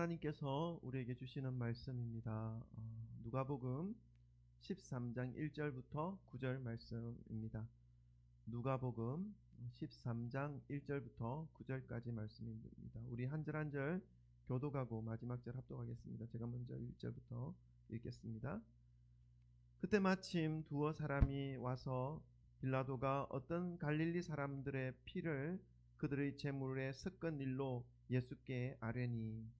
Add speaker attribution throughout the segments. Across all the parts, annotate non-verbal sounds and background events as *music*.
Speaker 1: 하나님께서 우리에게 주시는 말씀입니다. 어, 누가복음 13장 1절부터 9절 말씀입니다. 누가복음 13장 1절부터 9절까지 말씀입니다. 우리 한 절 한 절 교독하고 마지막 절 합독하겠습니다. 제가 먼저 1절부터 읽겠습니다. 그때 마침 두어 사람이 와서 빌라도가 어떤 갈릴리 사람들의 피를 그들의 제물에 섞은 일로 예수께 아뢰니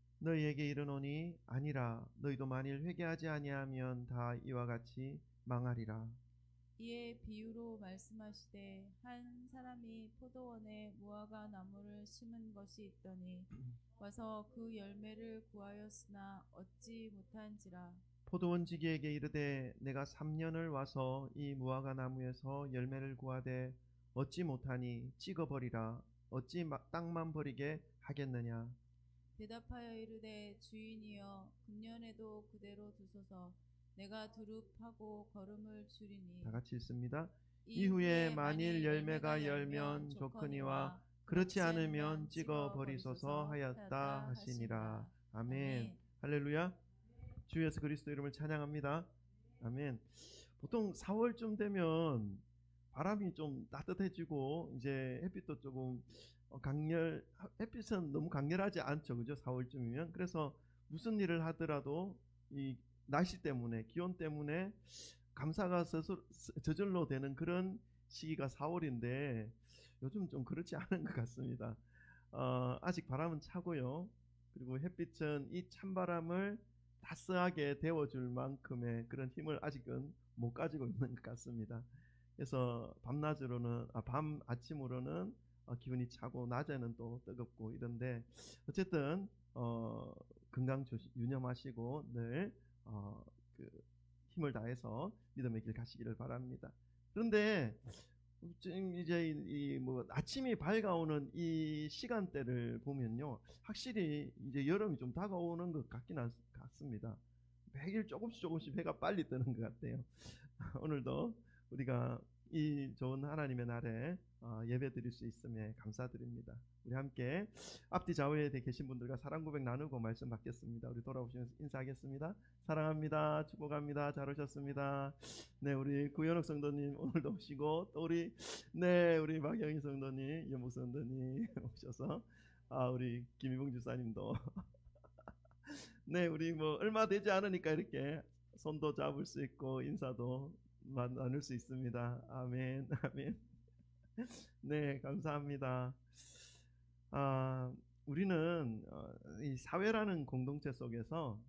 Speaker 1: 너희에게 이르노니 아니라 너희도 만일 회개하지 아니하면 다 이와 같이 망하리라.
Speaker 2: 이에 비유로 말씀하시되 한 사람이 포도원에 무화과 나무를 심은 것이 있더니 와서 그 열매를 구하였으나 얻지 못한지라.
Speaker 1: 포도원 지기에게 이르되 내가 3년을 와서 이 무화과 나무에서 열매를 구하되 얻지 못하니 찍어버리라. 어찌 마- 땅만 버리게 하겠느냐
Speaker 2: 대답하여 이르되 주인이여 금년에도 그대로 두소서 내가 두릅 하고 걸음을 줄이니
Speaker 1: 다 같이 읽습니다 이후에 만일 열매가 열면 좋거니와 그렇지 않으면 찍어 버리소서 하였다 하시니라. 아멘. 할렐루야. 주 예수 그리스도 이름을 찬양합니다. 아멘. 보통 4월쯤 되면 바람이 좀 따뜻해지고 이제 햇빛도 조금 어, 강렬 햇빛은 너무 강렬하지 않죠. 그죠? 4월쯤이면. 그래서 무슨 일을 하더라도 이 날씨 때문에 기온 때문에 감사가 서서- 저절로 되는 그런 시기가 4월인데 요즘 좀 그렇지 않은 것 같습니다. 어, 아직 바람은 차고요. 그리고 햇빛은 이 찬바람을 따스하게 데워줄 만큼의 그런 힘을 아직은 못 가지고 있는 것 같습니다. 그래서 밤낮으로는 아, 밤 아침으로는 어, 기운이 차고 낮에는 또 뜨겁고 이런데 어쨌든 어, 건강 조심 유념하시고 늘 어, 그 힘을 다해서 믿음의 길 가시기를 바랍니다. 그런데 지금 이제 이뭐 아침이 밝아오는 이 시간대를 보면요, 확실히 이제 여름이 좀 다가오는 것 같긴 한- 같습니다. 매일 조금씩 조금씩 해가 빨리 뜨는 것 같아요. *laughs* 오늘도 우리가 이 좋은 하나님의 날에 어, 예배 드릴 수 있음에 감사드립니다. 우리 함께 앞뒤 좌우에 계신 분들과 사랑 고백 나누고 말씀 받겠습니다. 우리 돌아오시면서 인사하겠습니다. 사랑합니다. 축복합니다. 잘 오셨습니다. 네, 우리 구현옥 성도님 오늘도 오시고 또 우리 네, 우리 박영희 성도님, 연목 성도님 *laughs* 오셔서 아, 우리 김희봉 주사님도 *laughs* 네, 우리 뭐 얼마 되지 않으니까 이렇게 손도 잡을 수 있고 인사도 마- 나눌 수 있습니다. 아멘, 아멘. *laughs* 네, 감사합니다. 아, 우리는 어, 이 사회라는 공동체 속에서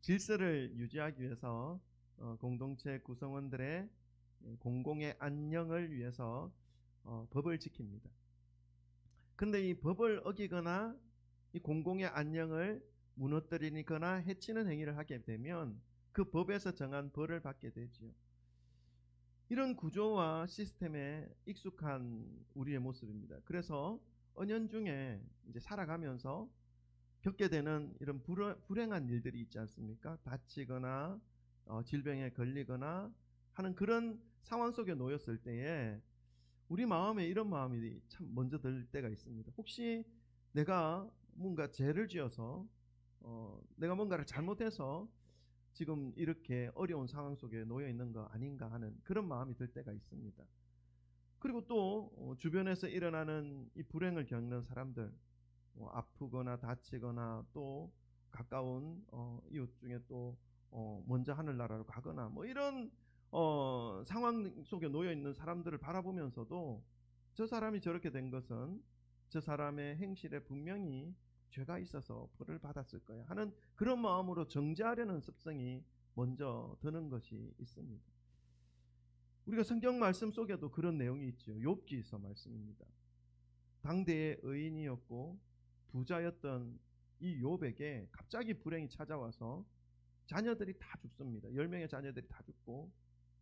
Speaker 1: 질서를 유지하기 위해서 어, 공동체 구성원들의 공공의 안녕을 위해서 어, 법을 지킵니다. 근데 이 법을 어기거나 이 공공의 안녕을 무너뜨리거나 해치는 행위를 하게 되면 그 법에서 정한 벌을 받게 되지요. 이런 구조와 시스템에 익숙한 우리의 모습입니다. 그래서 은연중에 이제 살아가면서 겪게 되는 이런 불, 불행한 일들이 있지 않습니까? 다치거나 어, 질병에 걸리거나 하는 그런 상황 속에 놓였을 때에 우리 마음에 이런 마음이 참 먼저 들 때가 있습니다. 혹시 내가 뭔가 죄를 지어서 어, 내가 뭔가를 잘못해서 지금 이렇게 어려운 상황 속에 놓여 있는 거 아닌가 하는 그런 마음이 들 때가 있습니다. 그리고 또 어, 주변에서 일어나는 이 불행을 겪는 사람들, 어, 아프거나 다치거나 또 가까운 어, 이웃 중에 또 어, 먼저 하늘나라로 가거나 뭐 이런 어, 상황 속에 놓여 있는 사람들을 바라보면서도 저 사람이 저렇게 된 것은 저 사람의 행실에 분명히 죄가 있어서 벌을 받았을 거야 하는 그런 마음으로 정죄하려는 습성이 먼저 드는 것이 있습니다. 우리가 성경 말씀 속에도 그런 내용이 있죠. 욥기서 말씀입니다. 당대의 의인이었고 부자였던 이 욥에게 갑자기 불행이 찾아와서 자녀들이 다 죽습니다. 10명의 자녀들이 다 죽고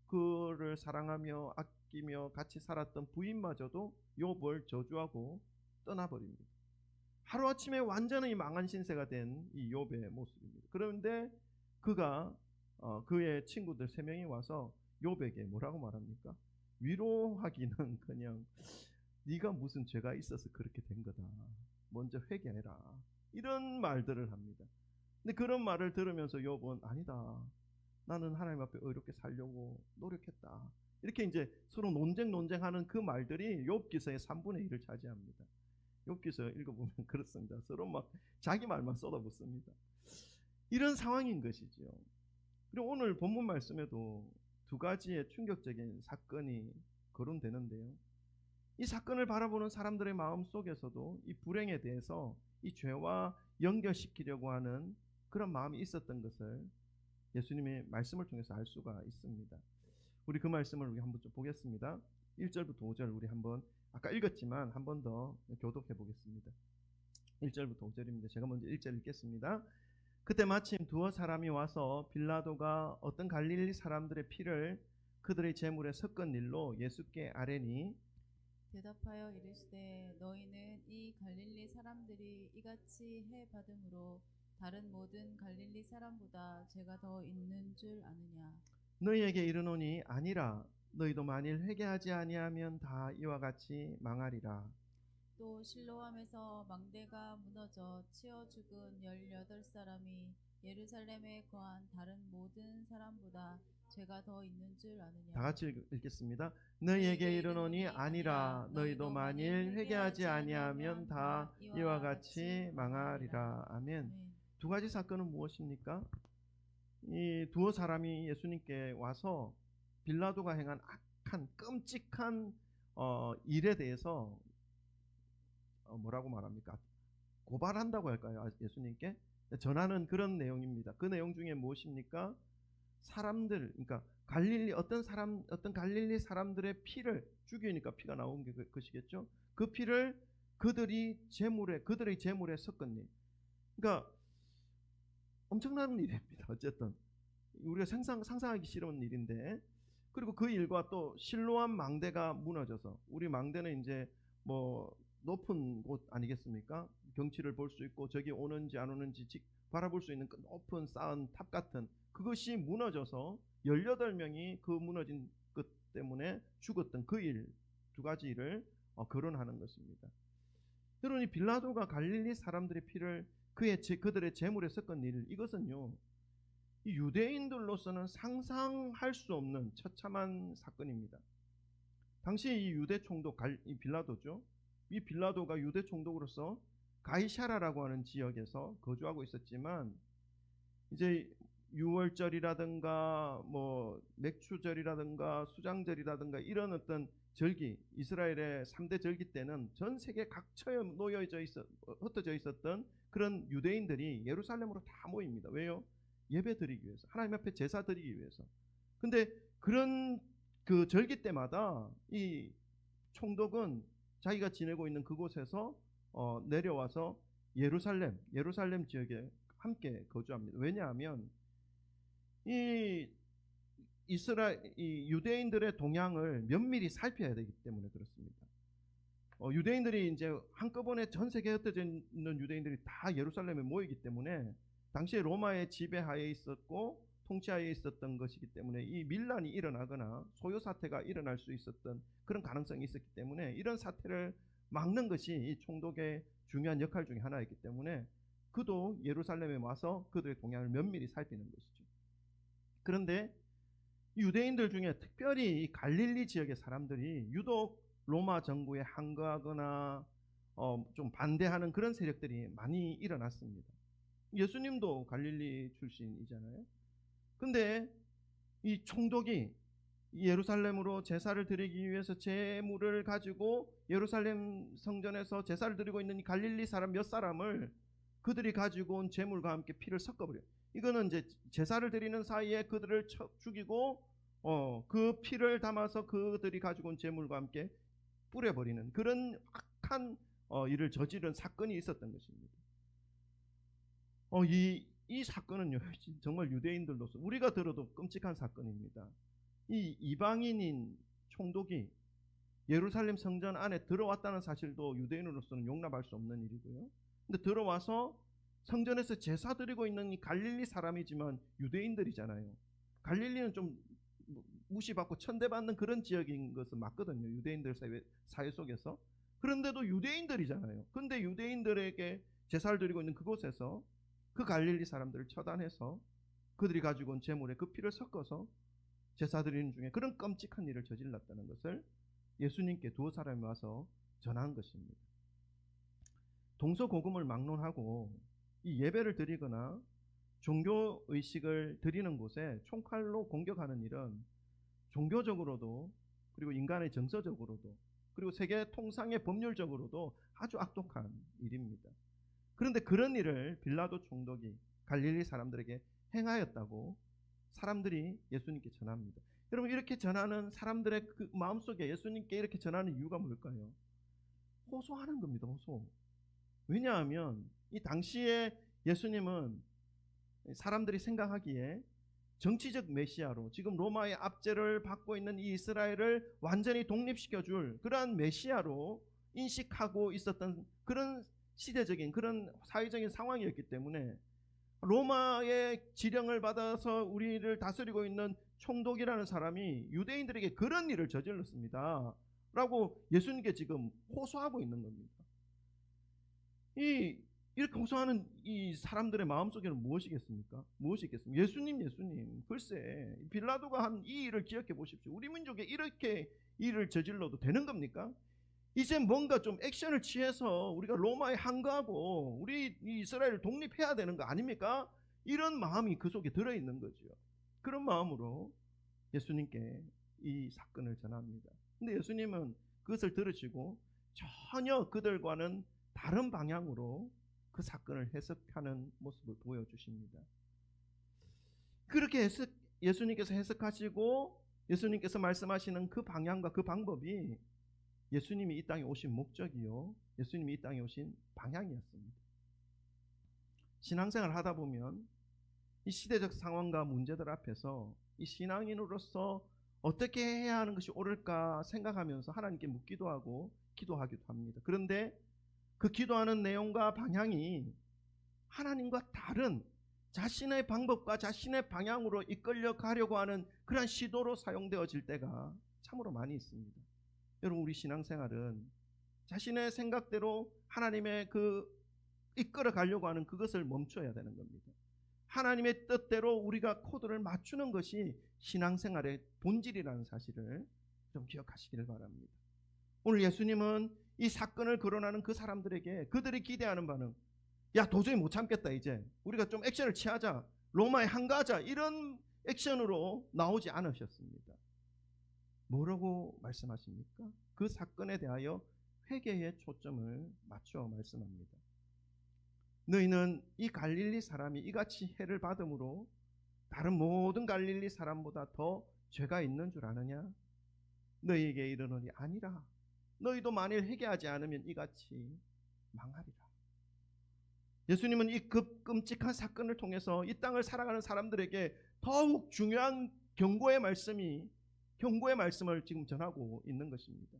Speaker 1: 그를 사랑하며 아끼며 같이 살았던 부인마저도 욥을 저주하고 떠나버립니다. 하루아침에 완전히 망한 신세가 된 이 욥의 모습입니다. 그런데 그가 어, 그의 친구들 세 명이 와서 욥에게 뭐라고 말합니까? 위로하기는 *laughs* 그냥 네가 무슨 죄가 있어서 그렇게 된 거다. 먼저 회개해라. 이런 말들을 합니다. 근데 그런 말을 들으면서 욥은 아니다. 나는 하나님 앞에 의롭게 살려고 노력했다. 이렇게 이제 서로 논쟁 논쟁하는 그 말들이 욥 기서의 3분의 1을 차지합니다. 욥 기서 읽어보면 *laughs* 그렇습니다. 서로 막 자기 말만 쏟아붓습니다. 이런 상황인 것이죠. 그리고 오늘 본문 말씀에도 두 가지의 충격적인 사건이 거론되는데요. 이 사건을 바라보는 사람들의 마음 속에서도 이 불행에 대해서 이 죄와 연결시키려고 하는 그런 마음이 있었던 것을 예수님의 말씀을 통해서 알 수가 있습니다. 우리 그 말씀을 우리 한번 좀 보겠습니다. 1절부터 5절 우리 한번 아까 읽었지만 한 번 더 교독해 보겠습니다. 1절부터 5절입니다. 제가 먼저 1절 읽겠습니다. 그때 마침 두어 사람이 와서 빌라도가 어떤 갈릴리 사람들의 피를 그들의 제물에 섞은 일로 예수께 아뢰니
Speaker 2: 대답하여 이르시되 너희는 이 갈릴리 사람들이 이같이 해 받음으로 다른 모든 갈릴리 사람보다 죄가 더 있는 줄 아느냐
Speaker 1: 너희에게 이르노니 아니라 너희도 만일 회개하지 아니하면 다 이와 같이 망하리라
Speaker 2: 또 실로암에서 망대가 무너져 치어 죽은 열여덟 사람이 예루살렘에 거한 다른 모든 사람보다 죄가 더 있는 줄 아느냐
Speaker 1: 다 같이 읽- 읽겠습니다. 너희에게 이르노니 아니라 너희도 만일 회개하지 아니하면 다 이와 같이 망하리라. 아멘.
Speaker 2: 아멘.
Speaker 1: 두 가지 사건은 무엇입니까? 이 두어 사람이 예수님께 와서 빌라도가 행한 악한 끔찍한 어, 일에 대해서 어, 뭐라고 말합니까? 고발한다고 할까요? 아, 예수님께 전하는 그런 내용입니다. 그 내용 중에 무엇입니까? 사람들, 그러니까 갈릴리 어떤 사람, 어떤 갈릴리 사람들의 피를 죽이니까 피가 나온 게 그- 것이겠죠. 그 피를 그들이 제물에 그들의 제물에 섞은 일. 그러니까 엄청난 일입니다. 어쨌든 우리가 상상 상상하기 싫은 일인데 그리고 그 일과 또 실로암 망대가 무너져서 우리 망대는 이제 뭐 높은 곳 아니겠습니까? 경치를 볼 수 있고 저기 오는지 안 오는지 직 바라볼 수 있는 그 높은 쌓은 탑 같은 그것이 무너져서 18명이 그 무너진 것 때문에 죽었던 그 일 두 가지 일을 어, 거론하는 것입니다. 이 빌라도가 갈릴리 사람들의 피를 그의 제, 그들의 제물에 섞은 일 이것은요 이 유대인들로서는 상상할 수 없는 처참한 사건입니다. 당시 이 유대 총독 갈, 이 빌라도죠. 이 빌라도가 유대 총독으로서 가이샤라라고 하는 지역에서 거주하고 있었지만 이제 유월절이라든가 뭐 맥추절이라든가 수장절이라든가 이런 어떤 절기 이스라엘의 3대 절기 때는 전 세계 각처에 놓여져 있어 흩어져 있었던 그런 유대인들이 예루살렘으로 다 모입니다. 왜요? 예배 드리기 위해서 하나님 앞에 제사 드리기 위해서. 근데 그런 그 절기 때마다 이 총독은 자기가 지내고 있는 그곳에서 어, 내려와서 예루살렘 예루살렘 지역에 함께 거주합니다. 왜냐하면 이 이스라엘 이 유대인들의 동향을 면밀히 살펴야 되기 때문에 그렇습니다. 어, 유대인들이 이제 한꺼번에 전 세계에 흩어져 있는 유대인들이 다 예루살렘에 모이기 때문에 당시에 로마의 지배하에 있었고 통치하에 있었던 것이기 때문에 이 밀란이 일어나거나 소요 사태가 일어날 수 있었던 그런 가능성이 있었기 때문에 이런 사태를 막는 것이 이 총독의 중요한 역할 중에 하나였기 때문에 그도 예루살렘에 와서 그들의 동향을 면밀히 살피는 것이죠. 그런데 유대인들 중에 특별히 이 갈릴리 지역의 사람들이 유독 로마 정부에 항거하거나 어, 좀 반대하는 그런 세력들이 많이 일어났습니다. 예수님도 갈릴리 출신이잖아요. 근데 이 총독이 예루살렘으로 제사를 드리기 위해서 제물을 가지고 예루살렘 성전에서 제사를 드리고 있는 이 갈릴리 사람 몇 사람을 그들이 가지고 온 제물과 함께 피를 섞어버려요. 이거는 이제 제사를 드리는 사이에 그들을 쳐 죽이고 어, 그 피를 담아서 그들이 가지고 온 제물과 함께 뿌려버리는 그런 악한 어, 일을 저지른 사건이 있었던 것입니다. 어, 이, 이 사건은요, *laughs* 정말 유대인들로서 우리가 들어도 끔찍한 사건입니다. 이 이방인인 총독이 예루살렘 성전 안에 들어왔다는 사실도 유대인으로서는 용납할 수 없는 일이고요. 근데 들어와서 성전에서 제사 드리고 있는 이 갈릴리 사람이지만 유대인들이잖아요. 갈릴리는 좀 무시받고 천대받는 그런 지역인 것은 맞거든요. 유대인들 사회, 사회 속에서. 그런데도 유대인들이잖아요. 근데 유대인들에게 제사를 드리고 있는 그곳에서 그 갈릴리 사람들을 처단해서 그들이 가지고 온 재물에 그 피를 섞어서 제사 드리는 중에 그런 끔찍한 일을 저질렀다는 것을 예수님께 두 사람이 와서 전한 것입니다. 동서고금을 막론하고 이 예배를 드리거나 종교 의식을 드리는 곳에 총칼로 공격하는 일은 종교적으로도 그리고 인간의 정서적으로도 그리고 세계 통상의 법률적으로도 아주 악독한 일입니다. 그런데 그런 일을 빌라도 총독이 갈릴리 사람들에게 행하였다고 사람들이 예수님께 전합니다. 여러분 이렇게 전하는 사람들의 그 마음속에 예수님께 이렇게 전하는 이유가 뭘까요? 호소하는 겁니다. 호소. 왜냐하면 이 당시에 예수님은 사람들이 생각하기에 정치적 메시아로 지금 로마의 압제를 받고 있는 이 이스라엘을 완전히 독립시켜 줄 그러한 메시아로 인식하고 있었던 그런 시대적인 그런 사회적인 상황이었기 때문에 로마의 지령을 받아서 우리를 다스리고 있는 총독이라는 사람이 유대인들에게 그런 일을 저질렀습니다. 라고 예수님께 지금 호소하고 있는 겁니다. 이 이렇게 호소하는 이 사람들의 마음속에는 무엇이겠습니까? 무엇이 있겠습니까? 예수님, 예수님. 글쎄, 빌라도가 한 이 일을 기억해 보십시오. 우리 민족에 이렇게 일을 저질러도 되는 겁니까? 이제 뭔가 좀 액션을 취해서 우리가 로마에 항거하고 우리 이스라엘을 독립해야 되는 거 아닙니까? 이런 마음이 그 속에 들어 있는 거죠. 그런 마음으로 예수님께 이 사건을 전합니다. 근데 예수님은 그것을 들으시고 전혀 그들과는 다른 방향으로 그 사건을 해석하는 모습을 보여주십니다. 그렇게 해석, 예수님께서 해석하시고 예수님께서 말씀하시는 그 방향과 그 방법이 예수님이 이 땅에 오신 목적이요. 예수님이 이 땅에 오신 방향이었습니다. 신앙생활 하다 보면 이 시대적 상황과 문제들 앞에서 이 신앙인으로서 어떻게 해야 하는 것이 옳을까 생각하면서 하나님께 묻기도 하고 기도하기도 합니다. 그런데 그 기도하는 내용과 방향이 하나님과 다른 자신의 방법과 자신의 방향으로 이끌려 가려고 하는 그러한 시도로 사용되어질 때가 참으로 많이 있습니다. 여러분 우리 신앙생활은 자신의 생각대로 하나님의 그 이끌어 가려고 하는 그것을 멈춰야 되는 겁니다. 하나님의 뜻대로 우리가 코드를 맞추는 것이 신앙생활의 본질이라는 사실을 좀 기억하시기를 바랍니다. 오늘 예수님은 이 사건을 거론하는 그 사람들에게 그들이 기대하는 바는 야 도저히 못 참겠다 이제 우리가 좀 액션을 취하자 로마에 항가하자 이런 액션으로 나오지 않으셨습니다. 뭐라고 말씀하십니까? 그 사건에 대하여 회개의 초점을 맞춰 말씀합니다. 너희는 이 갈릴리 사람이 이같이 해를 받음으로 다른 모든 갈릴리 사람보다 더 죄가 있는 줄 아느냐? 너희에게 이르노니 아니라 너희도 만일 회개하지 않으면 이같이 망하리라. 예수님은 이 급 끔찍한 사건을 통해서 이 땅을 살아가는 사람들에게 더욱 중요한 경고의 말씀이 경고의 말씀을 지금 전하고 있는 것입니다.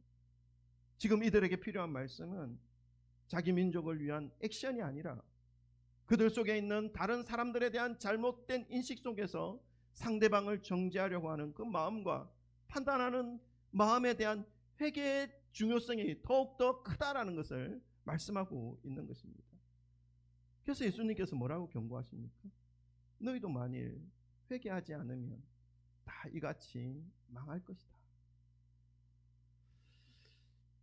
Speaker 1: 지금 이들에게 필요한 말씀은 자기 민족을 위한 액션이 아니라 그들 속에 있는 다른 사람들에 대한 잘못된 인식 속에서 상대방을 정죄하려고 하는 그 마음과 판단하는 마음에 대한 회개의 중요성이 더욱더 크다라는 것을 말씀하고 있는 것입니다. 그래서 예수님께서 뭐라고 경고하십니까? 너희도 만일 회개하지 않으면 다 이같이 망할 것이다.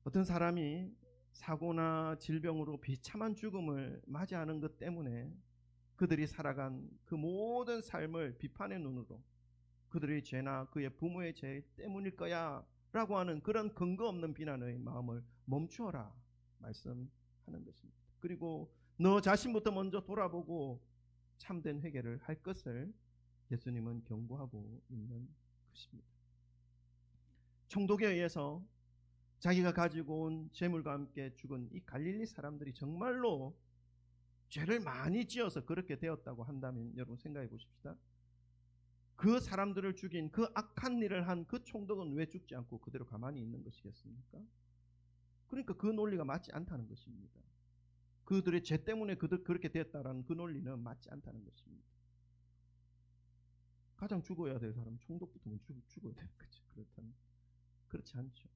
Speaker 1: 어떤 사람이 사고나 질병으로 비참한 죽음을 맞이하는 것 때문에 그들이 살아간 그 모든 삶을 비판의 눈으로 그들의 죄나 그의 부모의 죄 때문일 거야 라고 하는 그런 근거 없는 비난의 마음을 멈추어라 말씀하는 것입니다. 그리고 너 자신부터 먼저 돌아보고 참된 회개를 할 것을 예수님은 경고하고 있는 것입니다. 총독에 의해서 자기가 가지고 온 재물과 함께 죽은 이 갈릴리 사람들이 정말로 죄를 많이 지어서 그렇게 되었다고 한다면 여러분 생각해 보십시다. 그 사람들을 죽인 그 악한 일을 한 그 총독은 왜 죽지 않고 그대로 가만히 있는 것이겠습니까? 그러니까 그 논리가 맞지 않다는 것입니다. 그들의 죄 때문에 그들 그렇게 되었다라는 그 논리는 맞지 않다는 것입니다. 가장 죽어야 될 사람 총독부터 죽, 죽어야 되는 거죠. 그렇다면 그렇지 않죠.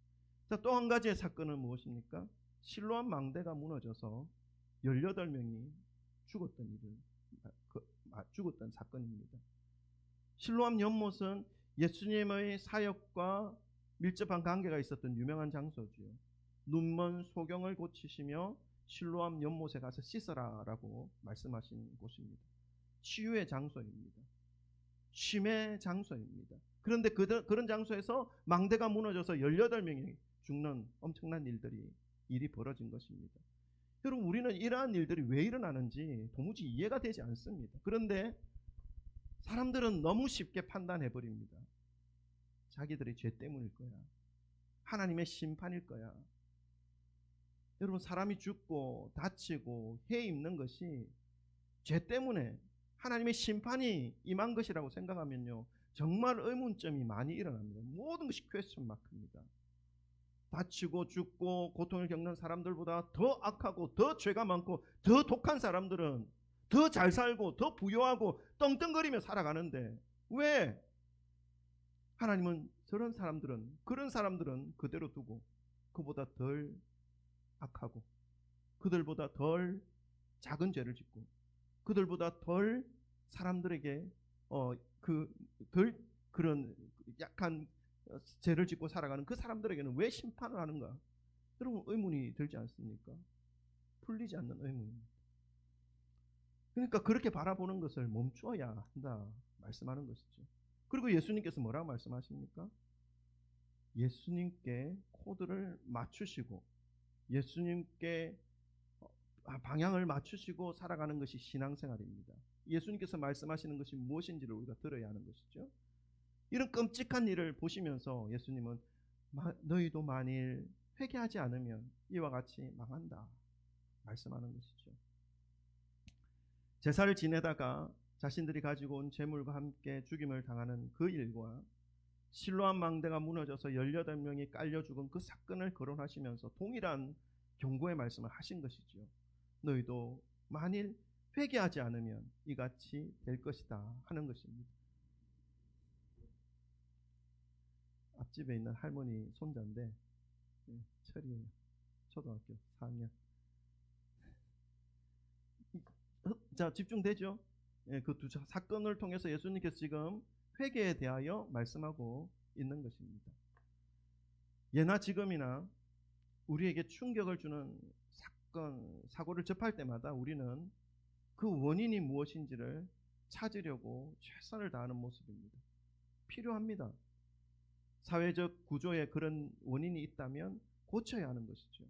Speaker 1: 자, 또 한 가지의 사건은 무엇입니까? 실로암 망대가 무너져서 18명이 죽었던 일을 그, 아, 죽었던 사건입니다. 실로암 연못은 예수님의 사역과 밀접한 관계가 있었던 유명한 장소지요. 눈먼 소경을 고치시며 실로암 연못에 가서 씻어라라고 말씀하신 곳입니다. 치유의 장소입니다. 쉼의 장소입니다. 그런데 그, 그런 장소에서 망대가 무너져서 18명이 죽는 엄청난 일들이 일이 벌어진 것입니다. 여러분 우리는 이러한 일들이 왜 일어나는지 도무지 이해가 되지 않습니다. 그런데 사람들은 너무 쉽게 판단해 버립니다. 자기들의 죄 때문일 거야. 하나님의 심판일 거야. 여러분 사람이 죽고 다치고 해 입는 것이 죄 때문에 하나님의 심판이 임한 것이라고 생각하면요. 정말 의문점이 많이 일어납니다. 모든 것이 퀘스천 마크입니다. 다치고 죽고 고통을 겪는 사람들보다 더 악하고 더 죄가 많고 더 독한 사람들은 더 잘 살고 더 부유하고 떵떵거리며 살아가는데 왜 하나님은 저런 사람들은 그런 사람들은 그대로 두고 그보다 덜 악하고 그들보다 덜 작은 죄를 짓고 그들보다 덜 사람들에게 어 그 덜 그런 약한 죄를 짓고 살아가는 그 사람들에게는 왜 심판을 하는가? 여러분 의문이 들지 않습니까? 풀리지 않는 의문입니다. 그러니까 그렇게 바라보는 것을 멈추어야 한다 말씀하는 것이죠. 그리고 예수님께서 뭐라고 말씀하십니까? 예수님께 코드를 맞추시고 예수님께 방향을 맞추시고 살아가는 것이 신앙생활입니다. 예수님께서 말씀하시는 것이 무엇인지를 우리가 들어야 하는 것이죠. 이런 끔찍한 일을 보시면서 예수님은 너희도 만일 회개하지 않으면 이와 같이 망한다 말씀하는 것이죠. 제사를 지내다가 자신들이 가지고 온 재물과 함께 죽임을 당하는 그 일과 실로암 망대가 무너져서 18명이 깔려 죽은 그 사건을 거론하시면서 동일한 경고의 말씀을 하신 것이죠. 너희도 만일 회개하지 않으면 이같이 될 것이다 하는 것입니다. 앞집에 있는 할머니 손자인데 예, 철이에요. 초등학교 4학년. 자 집중되죠? 예, 그두 사건을 통해서 예수님께서 지금 회개에 대하여 말씀하고 있는 것입니다. 예나 지금이나 우리에게 충격을 주는 사건, 사고를 접할 때마다 우리는 그 원인이 무엇인지를 찾으려고 최선을 다하는 모습입니다. 필요합니다. 사회적 구조에 그런 원인이 있다면 고쳐야 하는 것이죠.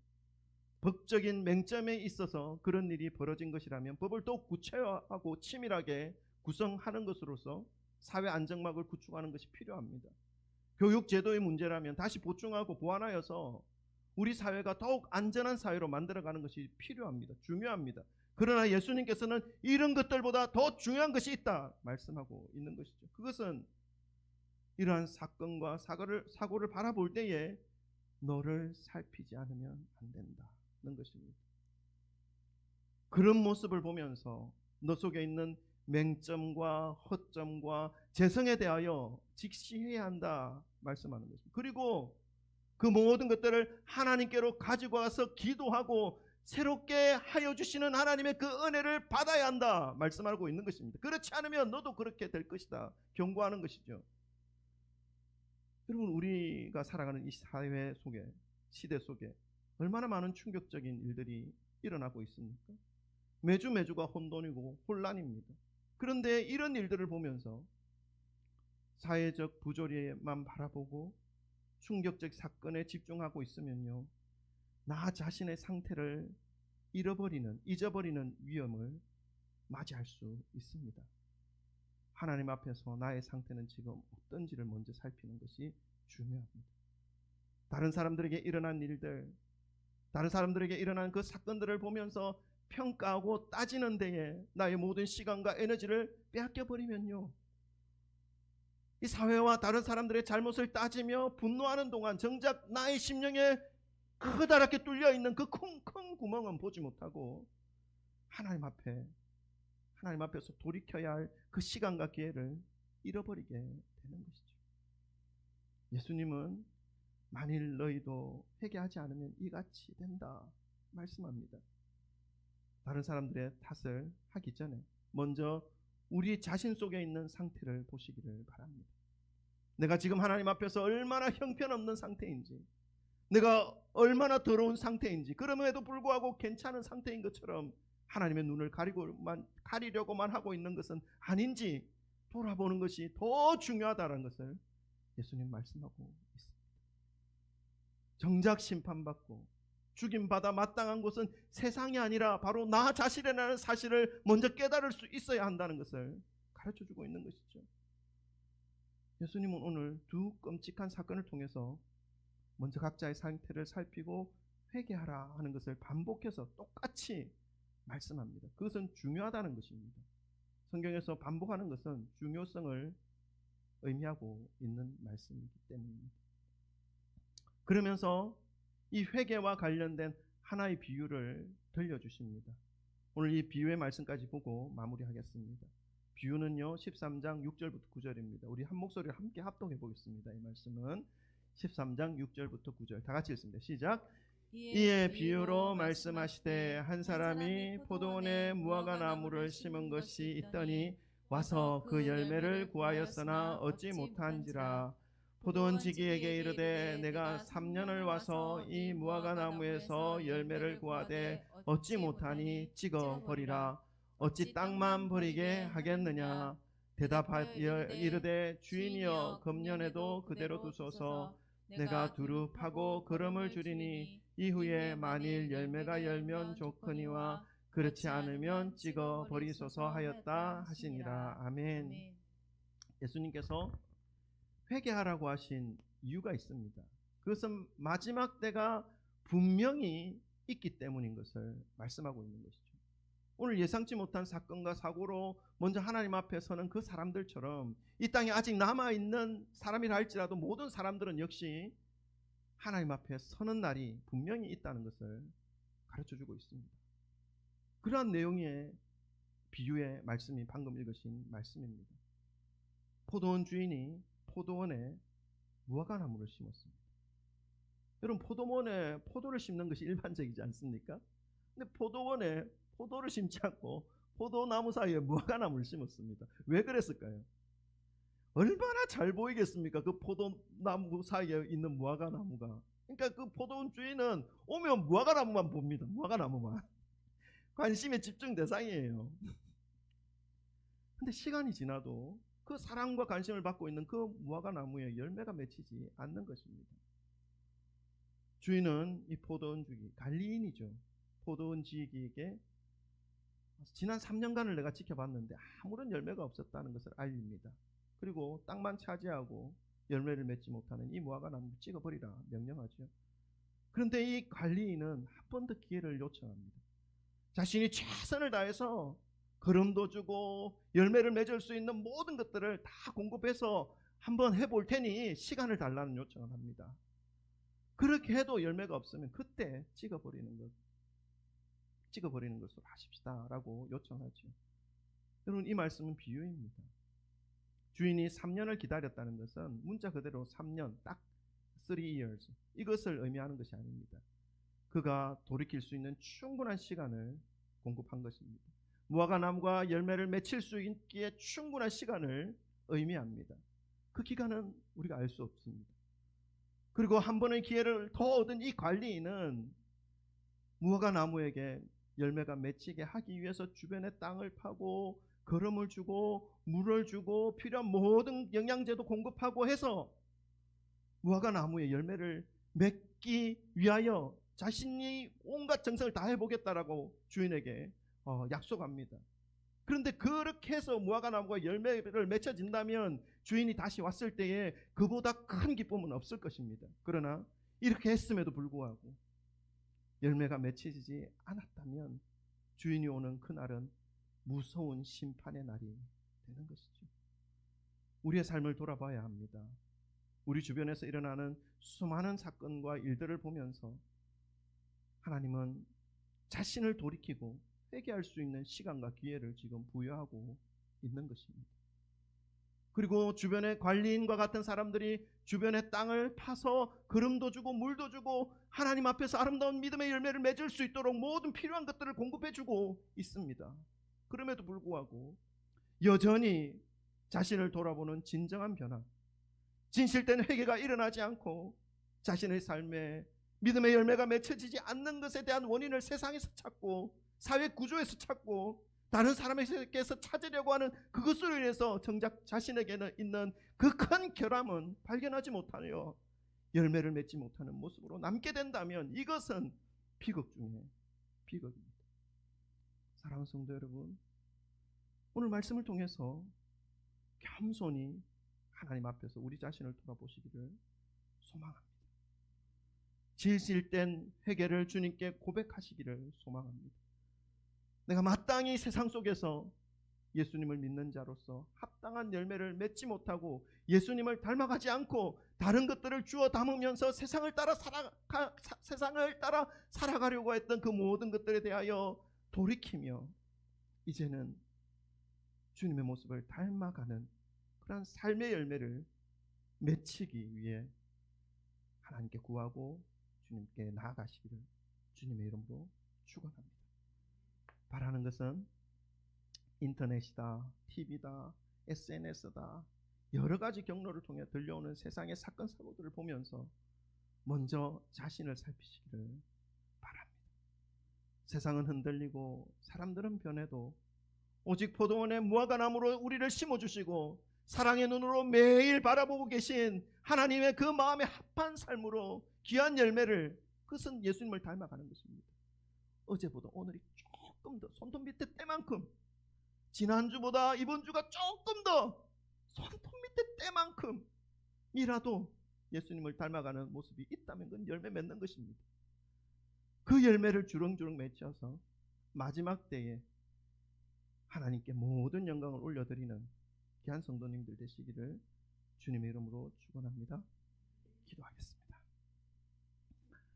Speaker 1: 법적인 맹점에 있어서 그런 일이 벌어진 것이라면 법을 또 구체화하고 치밀하게 구성하는 것으로서 사회 안정막을 구축하는 것이 필요합니다. 교육 제도의 문제라면 다시 보충하고 보완하여서 우리 사회가 더욱 안전한 사회로 만들어가는 것이 필요합니다. 중요합니다. 그러나 예수님께서는 이런 것들보다 더 중요한 것이 있다 말씀하고 있는 것이죠. 그것은 이러한 사건과 사고를 사고를 바라볼 때에 너를 살피지 않으면 안 된다는 것입니다. 그런 모습을 보면서 너 속에 있는 맹점과 허점과 재성에 대하여 직시해야 한다 말씀하는 것입니다. 그리고 그 모든 것들을 하나님께로 가지고 와서 기도하고 새롭게 하여 주시는 하나님의 그 은혜를 받아야 한다 말씀하고 있는 것입니다. 그렇지 않으면 너도 그렇게 될 것이다 경고하는 것이죠. 여러분 우리가 살아가는 이 사회 속에 시대 속에 얼마나 많은 충격적인 일들이 일어나고 있습니까? 매주 매주가 혼돈이고 혼란입니다. 그런데 이런 일들을 보면서 사회적 부조리만 바라보고 충격적 사건에 집중하고 있으면요. 나 자신의 상태를 잃어버리는, 잊어버리는 위험을 맞이할 수 있습니다. 하나님 앞에서 나의 상태는 지금 어떤지를 먼저 살피는 것이 중요합니다. 다른 사람들에게 일어난 일들, 다른 사람들에게 일어난 그 사건들을 보면서 평가하고 따지는 데에 나의 모든 시간과 에너지를 빼앗겨 버리면요. 이 사회와 다른 사람들의 잘못을 따지며 분노하는 동안 정작 나의 심령에 커다랗게 뚫려 있는 그큰 구멍은 보지 못하고 하나님 앞에 하나님 앞에서 돌이켜야 할 그 시간과 기회를 잃어버리게 되는 것이죠. 예수님은 만일 너희도 회개하지 않으면 이같이 된다 말씀합니다. 다른 사람들의 탓을 하기 전에 먼저 우리 자신 속에 있는 상태를 보시기를 바랍니다. 내가 지금 하나님 앞에서 얼마나 형편없는 상태인지, 내가 얼마나 더러운 상태인지, 그럼에도 불구하고 괜찮은 상태인 것처럼 하나님의 눈을 가리고만 가리려고만 하고 있는 것은 아닌지 돌아보는 것이 더 중요하다는 것을 예수님 말씀하고 있습니다. 정작 심판받고 죽임받아 마땅한 곳은 세상이 아니라 바로 나 자신이라는 사실을 먼저 깨달을 수 있어야 한다는 것을 가르쳐 주고 있는 것이죠. 예수님은 오늘 두 끔찍한 사건을 통해서 먼저 각자의 상태를 살피고 회개하라 하는 것을 반복해서 똑같이 말씀합니다. 그것은 중요하다는 것입니다. 성경에서 반복하는 것은 중요성을 의미하고 있는 말씀이기 때문입니다. 그러면서 이 회개와 관련된 하나의 비유를 들려주십니다. 오늘 이 비유의 말씀까지 보고 마무리하겠습니다. 비유는요 13장 6절부터 9절입니다. 우리 한 목소리를 함께 합동해 보겠습니다. 이 말씀은 13장 6절부터 9절 다 같이 읽습니다. 시작. 이에 비유로 말씀하시되 한 사람이 포도원에 무화과 나무를 심은 것이 있더니 와서 그 열매를 구하였으나 얻지 못한지라 포도원 지기에게 이르되 내가 3년을 와서 이 무화과 나무에서 열매를 구하되 얻지 못하니 찍어 버리라. 어찌 땅만 버리게 하겠느냐? 대답하여 이르되 주인이여 금년에도 그대로 두소서. 내가 두루 파고 걸음을 줄이니 이후에 만일 열매가 열면 좋거니와 그렇지 않으면 찍어 버리소서 하였다 하시니라. 아멘. 예수님께서 회개하라고 하신 이유가 있습니다. 그것은 마지막 때가 분명히 있기 때문인 것을 말씀하고 있는 것이죠. 오늘 예상치 못한 사건과 사고로 먼저 하나님 앞에 서는 그 사람들처럼 이 땅에 아직 남아 있는 사람이라 할지라도 모든 사람들은 역시 하나님 앞에 서는 날이 분명히 있다는 것을 가르쳐 주고 있습니다. 그러한 내용의 비유의 말씀이 방금 읽으신 말씀입니다. 포도원 주인이 포도원에 무화과 나무를 심었습니다. 여러분 포도원에 포도를 심는 것이 일반적이지 않습니까? 근데 포도원에 포도를 심지 않고 포도나무 사이에 무화과 나무를 심었습니다. 왜 그랬을까요? 얼마나 잘 보이겠습니까? 그 포도나무 사이에 있는 무화과 나무가. 그러니까 그 포도원 주인은 오면 무화과 나무만 봅니다. 무화과 나무만. 관심의 집중 대상이에요. 근데 시간이 지나도 그 사랑과 관심을 받고 있는 그 무화과 나무에 열매가 맺히지 않는 것입니다. 주인은 이 포도원 주기 관리인이죠. 포도원 지기에게 지난 3년간을 내가 지켜봤는데 아무런 열매가 없었다는 것을 알립니다. 그리고 땅만 차지하고 열매를 맺지 못하는 이 무화과 나무를 찍어버리라 명령하죠. 그런데 이 관리인은 한 번 더 기회를 요청합니다. 자신이 최선을 다해서 걸음도 주고 열매를 맺을 수 있는 모든 것들을 다 공급해서 한번 해볼 테니 시간을 달라는 요청을 합니다. 그렇게 해도 열매가 없으면 그때 찍어버리는 것, 찍어버리는 것으로 하십시다라고 요청하죠. 여러분 이 말씀은 비유입니다. 주인이 3년을 기다렸다는 것은 문자 그대로 3년 딱 3 years 이것을 의미하는 것이 아닙니다. 그가 돌이킬 수 있는 충분한 시간을 공급한 것입니다. 무화과 나무가 열매를 맺힐 수 있기에 충분한 시간을 의미합니다. 그 기간은 우리가 알 수 없습니다. 그리고 한 번의 기회를 더 얻은 이 관리인은 무화과 나무에게 열매가 맺히게 하기 위해서 주변의 땅을 파고 걸음을 주고 물을 주고 필요한 모든 영양제도 공급하고 해서 무화과 나무의 열매를 맺기 위하여 자신이 온갖 정성을 다 해보겠다라고 주인에게 어, 약속합니다. 그런데 그렇게 해서 무화과 나무가 열매를 맺혀진다면 주인이 다시 왔을 때에 그보다 큰 기쁨은 없을 것입니다. 그러나 이렇게 했음에도 불구하고 열매가 맺히지 않았다면 주인이 오는 그날은 무서운 심판의 날이 되는 것이죠. 우리의 삶을 돌아봐야 합니다. 우리 주변에서 일어나는 수많은 사건과 일들을 보면서 하나님은 자신을 돌이키고 회개할 수 있는 시간과 기회를 지금 부여하고 있는 것입니다. 그리고 주변의 관리인과 같은 사람들이 주변의 땅을 파서 그름도 주고 물도 주고 하나님 앞에서 아름다운 믿음의 열매를 맺을 수 있도록 모든 필요한 것들을 공급해 주고 있습니다. 그럼에도 불구하고 여전히 자신을 돌아보는 진정한 변화, 진실된 회개가 일어나지 않고 자신의 삶에 믿음의 열매가 맺혀지지 않는 것에 대한 원인을 세상에서 찾고 사회 구조에서 찾고 다른 사람에게서 찾으려고 하는 그것으로 인해서 정작 자신에게는 있는 그 큰 결함은 발견하지 못하여 열매를 맺지 못하는 모습으로 남게 된다면 이것은 비극 중에 비극입니다. 사랑하는 성도 여러분, 오늘 말씀을 통해서 겸손히 하나님 앞에서 우리 자신을 돌아보시기를 소망합니다. 진실된 회개를 주님께 고백하시기를 소망합니다. 내가 마땅히 세상 속에서 예수님을 믿는 자로서 합당한 열매를 맺지 못하고 예수님을 닮아가지 않고 다른 것들을 주워 담으면서 세상을 따라 살아가 사- 세상을 따라 살아가려고 했던 그 모든 것들에 대하여 돌이키며 이제는 주님의 모습을 닮아가는 그러한 삶의 열매를 맺히기 위해 하나님께 구하고 주님께 나아가시기를 주님의 이름으로 축원합니다. 바라는 것은 인터넷이다, TV다, SNS다 여러 가지 경로를 통해 들려오는 세상의 사건 사고들을 보면서 먼저 자신을 살피시기를 바랍니다. 세상은 흔들리고 사람들은 변해도 오직 포도원의 무화과 나무로 우리를 심어 주시고 사랑의 눈으로 매일 바라보고 계신 하나님의 그 마음에 합한 삶으로 귀한 열매를 그것은 예수님을 닮아가는 것입니다. 어제보다 오늘이 조금 더 손톱 밑에 때만큼 지난주보다 이번 주가 조금 더 손톱 밑에 때만큼이라도 예수님을 닮아가는 모습이 있다면 그건 열매 맺는 것입니다. 그 열매를 주렁주렁 맺혀서 마지막 때에 하나님께 모든 영광을 올려드리는 귀한 성도님들 되시기를 주님의 이름으로 축원합니다. 기도하겠습니다.